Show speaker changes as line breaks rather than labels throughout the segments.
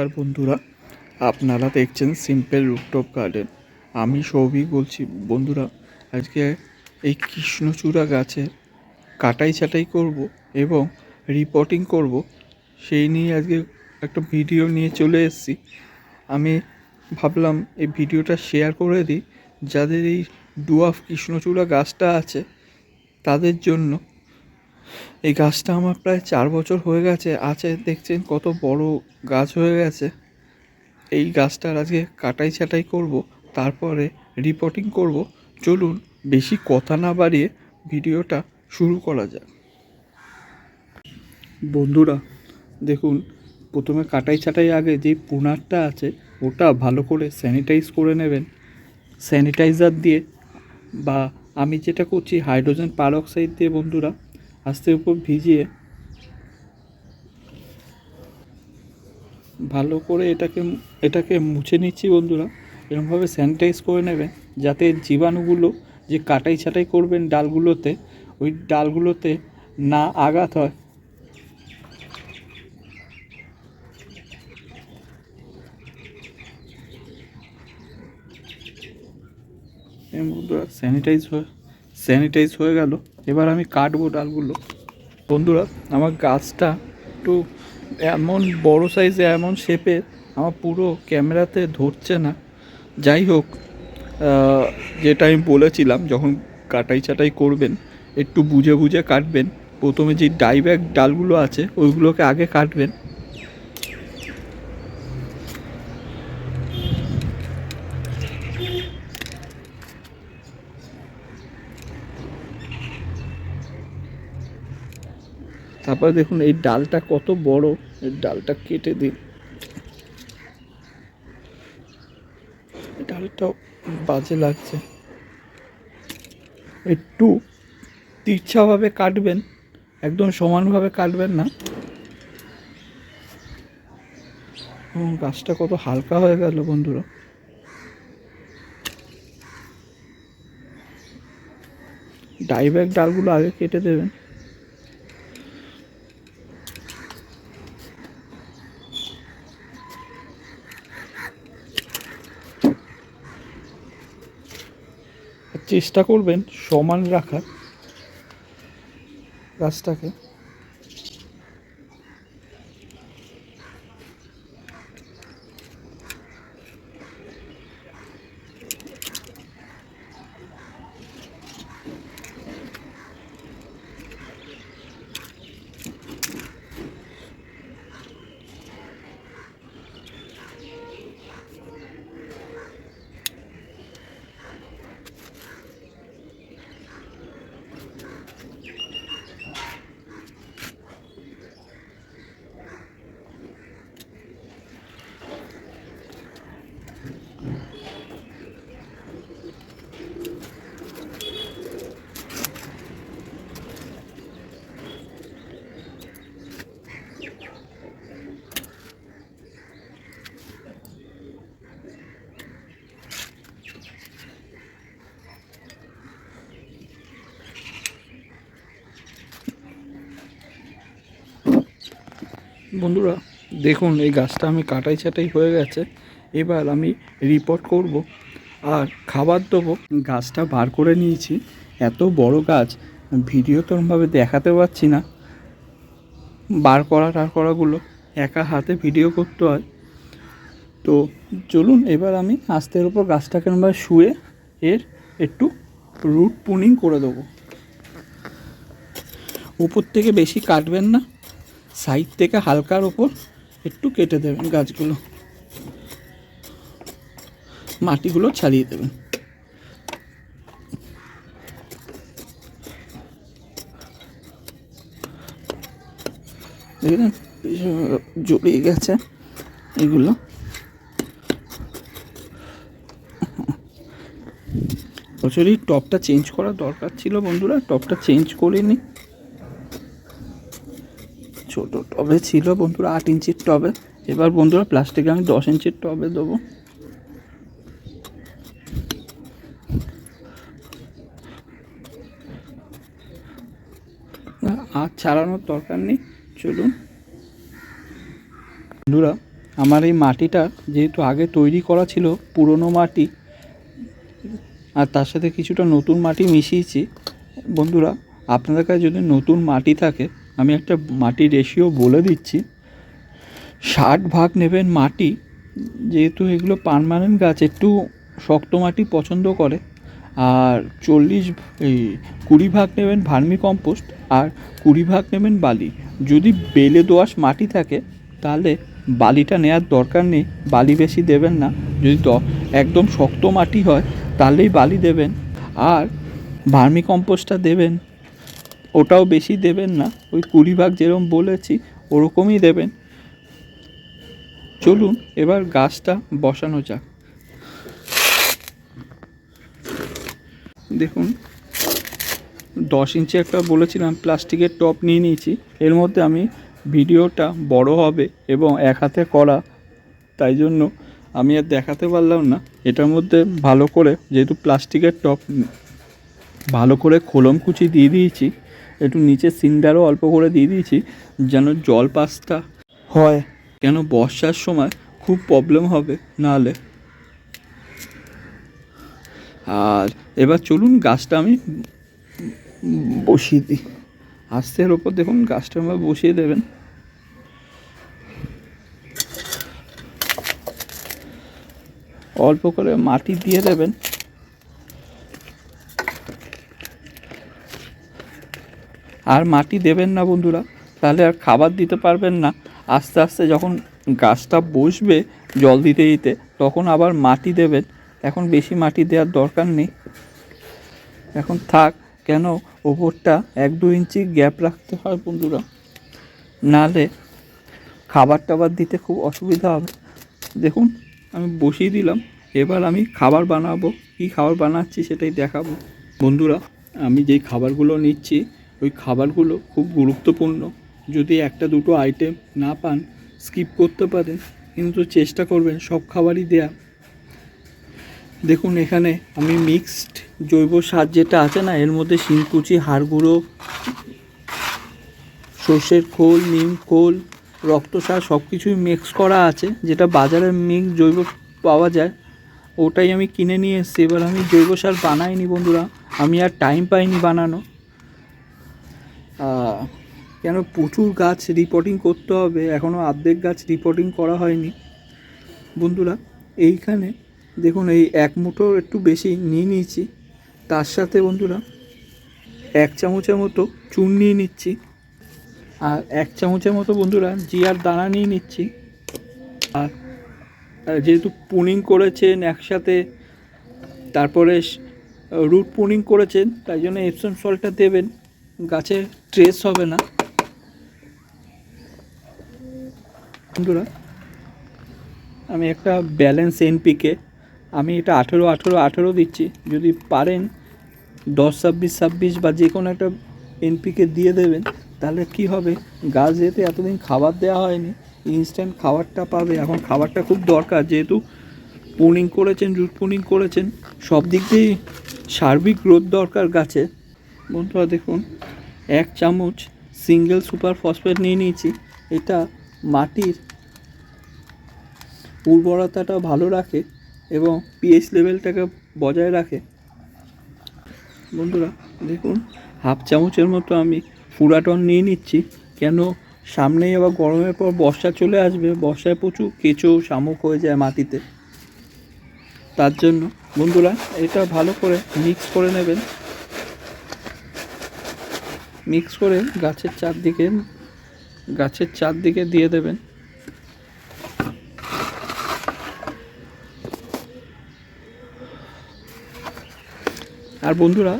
নমস্কার বন্ধুরা, আপনারা দেখছেন সিম্পল রুপটপ গার্ডেন আমি সৌভিক বলছি, বন্ধুরা, আজকে এই কৃষ্ণচূড়া গাছের কাটাই ছাটাই করব এবং রিপোর্টিং করব। সেই নিয়ে আজকে একটা ভিডিও নিয়ে চলে এসেছি। আমি ভাবলাম এই ভিডিওটা শেয়ার করে দিই। যাদের এই ডুয়াফ কৃষ্ণচূড়া গাছটা আছে, তাদের জন্য এই গাছটা আমার প্রায় চার বছর হয়ে গেছে। আছে, দেখছেন কত বড় গাছ হয়ে গেছে। এই গাছটার আজকে কাটাই ছাটাই করব, তারপরে রিপোর্টিং করব। চলুন বেশি কথা না বাড়িয়ে ভিডিওটা শুরু করা যাক। বন্ধুরা, দেখুন, প্রথমে কাটাই ছাটাই আগে যে পুনারটা আছে, ওটা ভালো করে স্যানিটাইজ করে নেবেন। স্যানিটাইজার দিয়ে বা আমি যেটা করছি হাইড্রোজেন পারঅক্সাইড দিয়ে বন্ধুরা আস্তে উপর ভিজিয়ে ভালো করে এটাকে এটাকে মুছে নিচ্ছি বন্ধুরা। এরকমভাবে স্যানিটাইজ করে নেবেন যাতে জীবাণুগুলো যে কাটাই ছাটাই করবেন ডালগুলোতে, ওই ডালগুলোতে না আঘাত হয়। স্যানিটাইজ হয়ে স্যানিটাইজ হয়ে গেল। এবার আমি কাটবো ডালগুলো। বন্ধুরা, আমার গাছটা একটু এমন বড় সাইজে এমন শেপের আমার পুরো ক্যামেরাতে ধরছে না। যাই হোক যেটা আমি বলেছিলাম, যখন কাটাই ছাটাই করবেন, একটু বুঝে বুঝে কাটবেন। প্রথমে যে ডাইব্যাক ডালগুলো আছে, ওইগুলোকে আগে কাটবেন। তারপরে দেখুন এই ডালটা কত বড় এই ডালটা কেটে দিন। ডালটাও বাজে লাগছে। একটু তিরছাভাবে কাটবেন একদম সমানভাবে কাটবেন না। ও, গাছটা কত হালকা হয়ে গেল বন্ধুরা। ডাইব্যাক ডালগুলো আগে কেটে দেবেন। চেষ্টা করবেন সমান রাখার। গাছটাকে বন্ধুরা, দেখুন, এই গাছটা আমি কাটাই ছাটাই হয়ে গেছে। এবার আমি রিপোর্ট করব আর খাবার দেবো। গাছটা বার করে নিয়েছি। এত বড় গাছ ভিডিও তো ওরমভাবে দেখাতে পারছি না। বার করা টার করাগুলো একা হাতে ভিডিও করতে হয়। তো চলুন, এবার আমি আস্তের উপর গাছটাকে আমরা শুয়ে এর একটু রুট পুনিং করে দেবো। উপর থেকে বেশি কাটবেন না। সাইড থেকে হালকার ওপর একটু কেটে দেবেন গাছগুলো। মাটিগুলো ছাড়িয়ে দেবেন। দেখলেন জড়িয়ে গেছে এগুলো। বছরই টপটা চেঞ্জ করা দরকার ছিল বন্ধুরা, টপটা চেঞ্জ করে করিনি। ছোট টবে ছিল বন্ধুরা আট ইঞ্চির টবে। এবার বন্ধুরা প্লাস্টিকে আমি দশ ইঞ্চির টবে দেবো। আর ছাড়ানোর দরকার নেই, চলুন। বন্ধুরা, আমার এই মাটিটা যেহেতু আগে তৈরি করা ছিল, পুরনো মাটি, আর তার সাথে কিছুটা নতুন মাটি মিশিয়েছি। বন্ধুরা, আপনাদের কাছে যদি নতুন মাটি থাকে আমি একটা মাটির রেশিও বলে দিচ্ছি। ষাট ভাগ নেবেন মাটি, যেহেতু এগুলো পারমানেন্ট গাছ, একটু শক্ত মাটি পছন্দ করে। আর চল্লিশ এই কুড়ি ভাগ নেবেন ভার্মি কম্পোস্ট আর কুড়ি ভাগ নেবেন বালি। যদি বেলে দোআঁশ মাটি থাকে, তাহলে বালিটা নেওয়ার দরকার নেই, বালি বেশি দেবেন না। যদি একদম শক্ত মাটি হয়, তাহলেই বালি দেবেন। আর ভার্মি কম্পোস্টটা দেবেন ওটাও বেশি দেবেন না। ওই কুড়ি ভাগ যেরকম বলেছি, ওরকমই দেবেন। চলুন, এবার গাছটা বসানো যাক। দেখুন, দশ ইঞ্চি একটা বলেছিলাম, প্লাস্টিকের টপ নিয়ে নিয়েছি। এর মধ্যে আমি ভিডিওটা বড় হবে এবং এক হাতে করা, তাই জন্য আমি আর দেখাতে পারলাম না। এটার মধ্যে ভালো করে, যেহেতু প্লাস্টিকের টপ, ভালো করে খোলম কুচি দিয়ে দিয়েছি একটু নিচে সিন্ডারও অল্প করে দিয়ে দিয়েছি, যেন জল পাসটা হয়। কেন বর্ষার সময় খুব প্রবলেম হবে নাহলে আর এবার চলুন গাছটা আমি বসিয়ে দিই। আস্তের ওপর দেখুন গাছটা আমার বসিয়ে দেবেন। অল্প করে মাটি দিয়ে দেবেন। আর মাটি দেবেন না বন্ধুরা, তাহলে আর খাবার দিতে পারবেন না। আস্তে আস্তে যখন গাছটা বসবে জল দিতে দিতে, তখন আবার মাটি দেবেন। এখন বেশি মাটি দেওয়ার দরকার নেই। এখন থাক, কেন ওপরটা এক দু ইঞ্চি গ্যাপ রাখতে হয় বন্ধুরা। নাহলে খাবার টাবার দিতে খুব অসুবিধা হবে। দেখুন, আমি বসিয়ে দিলাম। এবার আমি খাবার বানাবো। কী খাবার বানাচ্ছি সেটাই দেখাবো। বন্ধুরা, আমি যেই খাবারগুলো নিচ্ছি ওই খাবারগুলো খুব গুরুত্বপূর্ণ। যদি একটা দুটো আইটেম না পান স্কিপ করতে পারেন, কিন্তু চেষ্টা করবেন সব খাবারই দেয়া দেখুন, এখানে আমি মিক্সড জৈব সার যেটা আছে না, এর মধ্যে শিংকুচি হাড় গুঁড়ো সর্ষের খোল, নিম খোল, রক্ত সার সব কিছুই মিক্স করা আছে, যেটা বাজারে মিক্স জৈব পাওয়া যায়। ওটাই আমি কিনে নিয়ে এসেছি। এবার আমি জৈব সার বানাইনি বন্ধুরা। আমি আর টাইম পাইনি বানানো কেন প্রচুর গাছ রিপোর্টিং করতে হবে? এখনও অর্ধেক গাছ রিপোর্টিং করা হয়নি। বন্ধুরা, এইখানে দেখুন, এই এক মুঠো একটু বেশি নিয়ে নিয়েছি। তার সাথে বন্ধুরা, এক চামচের মতো চুন নিয়ে নিচ্ছি। আর এক চামচের মতো বন্ধুরা জিয়ার দানা নিয়ে নিচ্ছি। আর যেহেতু পুনিং করেছেন একসাথে, তারপরে রুট পুনিং করেছেন, তাই জন্য এপসন সল্টটা দেবেন। গাছে ট্রেস হবে না। বন্ধুরা, আমি একটা ব্যালেন্স এনপিকে আমি এটা আঠেরো আঠেরো আঠেরো দিচ্ছি। যদি পারেন দশ, ছাব্বিশ ছাব্বিশ বা যে কোনো একটা এনপিকে দিয়ে দেবেন, তাহলে কি হবে? গাছ যেহেতু এতদিন খাবার দেওয়া হয়নি ইনস্ট্যান্ট খাবারটা পাবে। এখন খাবারটা খুব দরকার, যেহেতু পুনিং করেছেন রুট পুনিং করেছেন, সব দিক দিয়েই সার্বিক গ্রোথ দরকার গাছে। বন্ধুরা দেখুন, এক চামচ সিঙ্গেল সুপার ফসফেট নিয়ে নিয়েছি। এটা মাটির উর্বরতাটা ভালো রাখে এবং পিএইচ লেভেলটাকে বজায় রাখে। বন্ধুরা দেখুন, হাফ চামচের মতো আমি ফুরাটন নিয়ে নিচ্ছি। কেন সামনেই আবার গরমের পর বর্ষা চলে আসবে, বর্ষায় প্রচুর কেঁচো, শামুক হয়ে যায় মাটিতে। তার জন্য বন্ধুরা এটা ভালো করে মিক্স করে নেবেন। মিক্স করে গাছের চারদিকে গাছের চারদিকে দিয়ে দেবেন। আর বন্ধুরা,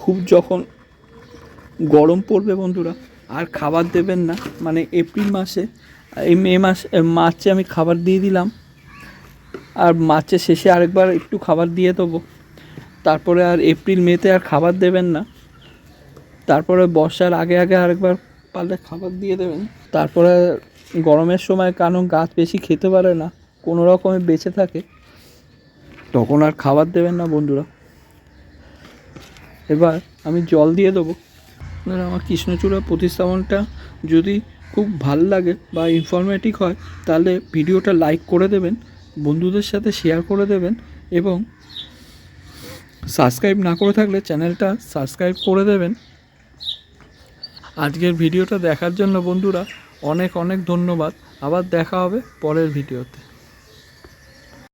খুব যখন গরম পড়বে বন্ধুরা, আর খাবার দেবেন না মানে এপ্রিল মাসে, এই মে মাস মার্চে আমি খাবার দিয়ে দিলাম, আর মার্চের শেষে আরেকবার একটু খাবার দিয়ে দেবো। তারপরে আর এপ্রিল, মেতে আর খাবার দেবেন না। তারপরে বর্ষার আগে আগে আরেকবার পারলে খাবার দিয়ে দেবেন। তারপরে গরমের সময় কারণ গাছ বেশি খেতে পারে না, কোনো রকমে বেঁচে থাকে। তখন আর খাবার দেবেন না বন্ধুরা। এবার আমি জল দিয়ে দেবো। এবার আমার কৃষ্ণচূড়া প্রতিস্থাপনটা যদি খুব ভালো লাগে বা ইনফরমেটিভ হয়, তাহলে ভিডিওটা লাইক করে দেবেন, বন্ধুদের সাথে শেয়ার করে দেবেন এবং সাবস্ক্রাইব না করে থাকলে চ্যানেলটা সাবস্ক্রাইব করে দেবেন। আজকের ভিডিওটা দেখার জন্য বন্ধুরা অনেক অনেক ধন্যবাদ। আবার দেখা হবে পরের ভিডিওতে।